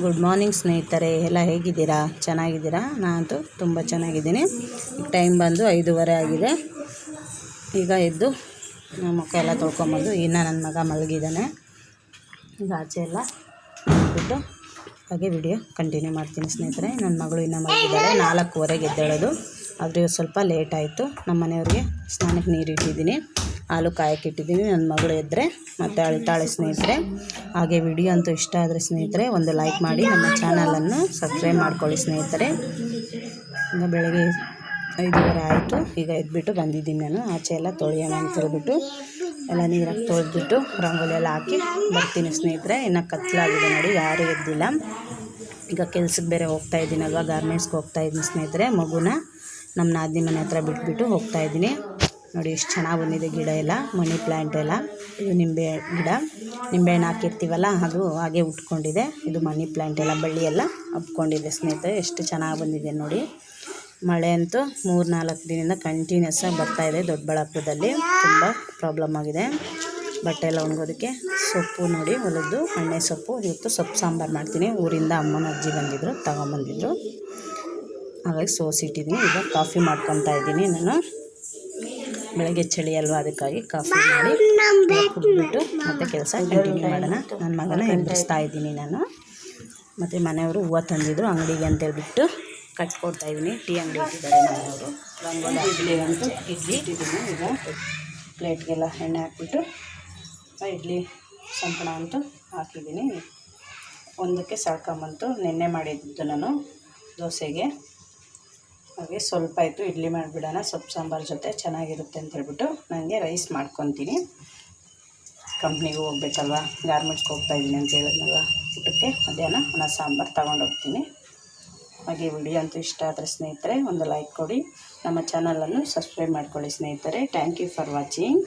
Good morning ಸ್ನೇಹಿತರೆ, ಎಲ್ಲ ಹೇಗಿದ್ದೀರಾ? ಚೆನ್ನಾಗಿದ್ದೀರಾ? ನಾನಂತೂ ತುಂಬ ಚೆನ್ನಾಗಿದ್ದೀನಿ. ಟೈಮ್ ಬಂದು ಐದೂವರೆ ಆಗಿದೆ. ಈಗ ಎದ್ದು ನಮ್ಮ ಮುಖ ಎಲ್ಲ ತೊಳ್ಕೊಂಬಂದು, ಇನ್ನು ನನ್ನ ಮಗ ಮಲಗಿದ್ದಾನೆ. ಈಗ ಆಚೆ ಎಲ್ಲ ಬಿಟ್ಟು ಹಾಗೆ ವಿಡಿಯೋ ಕಂಟಿನ್ಯೂ ಮಾಡ್ತೀನಿ ಸ್ನೇಹಿತರೆ. ನನ್ನ ಮಗಳು ಇನ್ನೂ ಮಲಗಿದ್ದಾಳೆ. ನಾಲ್ಕೂವರೆಗೆ ಎದ್ದೇಳೋದು. ಆದರೆ ಸ್ವಲ್ಪ ಲೇಟ್ ಆಯಿತು. ನಮ್ಮ ಮನೆಯವ್ರಿಗೆ ಸ್ನಾನಕ್ಕೆ ನೀರು ಇಟ್ಟಿದ್ದೀನಿ. ಹಾಲು ಕಾಯಕ್ಕೆ ಇಟ್ಟಿದ್ದೀನಿ ನನ್ನ ಮಗಳು ಇದ್ದರೆ ಮತ್ತು ಅಳ್ತಾಳೆ ಸ್ನೇಹಿತರೆ. ಹಾಗೆ ವಿಡಿಯೋ ಅಂತೂ ಇಷ್ಟ ಆದರೆ ಸ್ನೇಹಿತರೆ, ಒಂದು ಲೈಕ್ ಮಾಡಿ ನಮ್ಮ ಚಾನಲನ್ನು ಸಬ್ಸ್ಕ್ರೈಬ್ ಮಾಡ್ಕೊಳ್ಳಿ ಸ್ನೇಹಿತರೆ. ಇನ್ನು ಬೆಳಗ್ಗೆ ಐದುವರೆ ಆಯಿತು. ಈಗ ಎದ್ಬಿಟ್ಟು ಬಂದಿದ್ದೀನಿ ನಾನು. ಆಚೆ ಎಲ್ಲ ತೊಳೆಯೋಣ ಅಂತ ಹೇಳ್ಬಿಟ್ಟು ಎಲ್ಲ ನೀರಾಗಿ ತೊಳೆದ್ಬಿಟ್ಟು ರಂಗೋಲಿ ಎಲ್ಲ ಹಾಕಿ ಬರ್ತೀನಿ ಸ್ನೇಹಿತರೆ. ಇನ್ನು ಕತ್ತಲಾಗಿದೆ ನೋಡಿ, ಯಾರೂ ಎದ್ದಿಲ್ಲ. ಈಗ ಕೆಲ್ಸಕ್ಕೆ ಬೇರೆ ಹೋಗ್ತಾ ಇದ್ದೀನಲ್ವ ಗಾರ್ಮೆಂಟ್ಸ್ಗೆ ಹೋಗ್ತಾ ಇದ್ದೀನಿ ಸ್ನೇಹಿತರೆ. ಮಗುನ ನಮ್ಮ ನಾದಿನಿ ಮನೆ ಹತ್ರ ಬಿಟ್ಬಿಟ್ಟು ಹೋಗ್ತಾ ಇದ್ದೀನಿ. ನೋಡಿ ಎಷ್ಟು ಚೆನ್ನಾಗಿ ಬಂದಿದೆ ಗಿಡ ಎಲ್ಲ, ಮನಿ ಪ್ಲ್ಯಾಂಟ್ ಎಲ್ಲ. ಇದು ನಿಂಬೆ ಗಿಡ. ನಿಂಬೆಹಣ್ಣು ಹಾಕಿರ್ತೀವಲ್ಲ, ಅದು ಹಾಗೆ ಉಟ್ಕೊಂಡಿದೆ. ಇದು ಮನಿ ಪ್ಲ್ಯಾಂಟ್ ಎಲ್ಲ, ಬಳ್ಳಿ ಎಲ್ಲ ಹಬ್ಕೊಂಡಿದೆ ಸ್ನೇಹಿತರೆ. ಎಷ್ಟು ಚೆನ್ನಾಗಿ ಬಂದಿದೆ ನೋಡಿ. ಮಳೆ ಅಂತೂ ಮೂರು ನಾಲ್ಕು ದಿನದಿಂದ ಕಂಟಿನ್ಯೂಸ್ ಆಗಿ ಬರ್ತಾಯಿದೆ ದೊಡ್ಡಬಳ್ಳಾಪುರದಲ್ಲಿ. ತುಂಬ ಪ್ರಾಬ್ಲಮ್ ಆಗಿದೆ. ಬಟ್ಟೆ ಎಲ್ಲ ಒಣಗೋದಕ್ಕೆ ಸೊಪ್ಪು ನೋಡಿ, ಹೊಲದ್ದು ಎಣ್ಣೆ ಸೊಪ್ಪು. ಇವತ್ತು ಸೊಪ್ಪು ಸಾಂಬಾರು ಮಾಡ್ತೀನಿ. ಊರಿಂದ ಅಮ್ಮನ ಅಜ್ಜಿ ಬಂದಿದ್ದರು ತಗೊಂಬಂದಿದ್ರು. ಹಾಗಾಗಿ ಸೋಸಿಟ್ಟಿದ್ದೀನಿ ಈಗ ಕಾಫಿ ಮಾಡ್ಕೊತಾ ಇದ್ದೀನಿ ನಾನು. ಬೆಳಗ್ಗೆ ಚಳಿ ಅಲ್ವಾ ಅದಕ್ಕಾಗಿ ಕಾಫಿ ಮಾಡಿ ಕುಡಿದ್ಬಿಟ್ಟು ಮತ್ತೆ ಕೆಲಸ ಕಂಟಿನ್ಯೂ ಮಾಡೋಣ. ನನ್ನ ಮಗನ ಎಂಬಿಸ್ತಾ ಇದ್ದೀನಿ ನಾನು. ಮತ್ತು ಮನೆಯವರು ಹೂವು ತಂದಿದ್ರು ಅಂಗಡಿಗೆ ಅಂತ ಹೇಳ್ಬಿಟ್ಟು ಕಟ್ಕೊಡ್ತಾ ಇದ್ದೀನಿ. ಟೀ ಅಂಗಡಿ ಇಟ್ಟಿದ್ದಾರೆ ಮನೆಯವರು. ರಂಗೋಲಿ ಇಡ್ಲಿಗಂತೂ ಇಡ್ಲಿ ಇಟ್ಟಿದ್ದೀನಿ ಈಗ. ಪ್ಲೇಟ್ಗೆಲ್ಲ ಎಣ್ಣೆ ಹಾಕ್ಬಿಟ್ಟು ಇಡ್ಲಿ ಸಂಪಣ ಅಂತೂ ಹಾಕಿದ್ದೀನಿ. ಒಂದಕ್ಕೆ ಸಾಕಂಬಂತು ನೆನ್ನೆ ಮಾಡಿದ್ದು ನಾನು ದೋಸೆಗೆ. ಹಾಗೆ ಸ್ವಲ್ಪ ಆಯಿತು, ಇಡ್ಲಿ ಮಾಡಿಬಿಡೋಣ. ಸೊಪ್ಪು ಸಾಂಬಾರು ಜೊತೆ ಚೆನ್ನಾಗಿರುತ್ತೆ ಅಂತ ಹೇಳ್ಬಿಟ್ಟು ನನಗೆ ರೈಸ್ ಮಾಡ್ಕೊತೀನಿ. ಕಂಪ್ನಿಗೆ ಹೋಗ್ಬೇಕಲ್ವ? ಗಾರ್ಮೆಂಟ್ಸ್ಗೆ ಹೋಗ್ತಾ ಇದ್ದೀನಿ ಅಂತ ಹೇಳಿದ್ನಲ್ಲ ಊಟಕ್ಕೆ ಮಧ್ಯಾಹ್ನ ಅನ್ನ ಸಾಂಬಾರು ತೊಗೊಂಡೋಗ್ತೀನಿ ಹಾಗೆ ವಿಡಿಯೋ ಅಂತೂ ಇಷ್ಟ ಆದರೆ ಸ್ನೇಹಿತರೆ, ಒಂದು ಲೈಕ್ ಕೊಡಿ. ನಮ್ಮ ಚಾನಲನ್ನು ಸಬ್ಸ್ಕ್ರೈಬ್ ಮಾಡ್ಕೊಳ್ಳಿ ಸ್ನೇಹಿತರೆ. Thank you for watching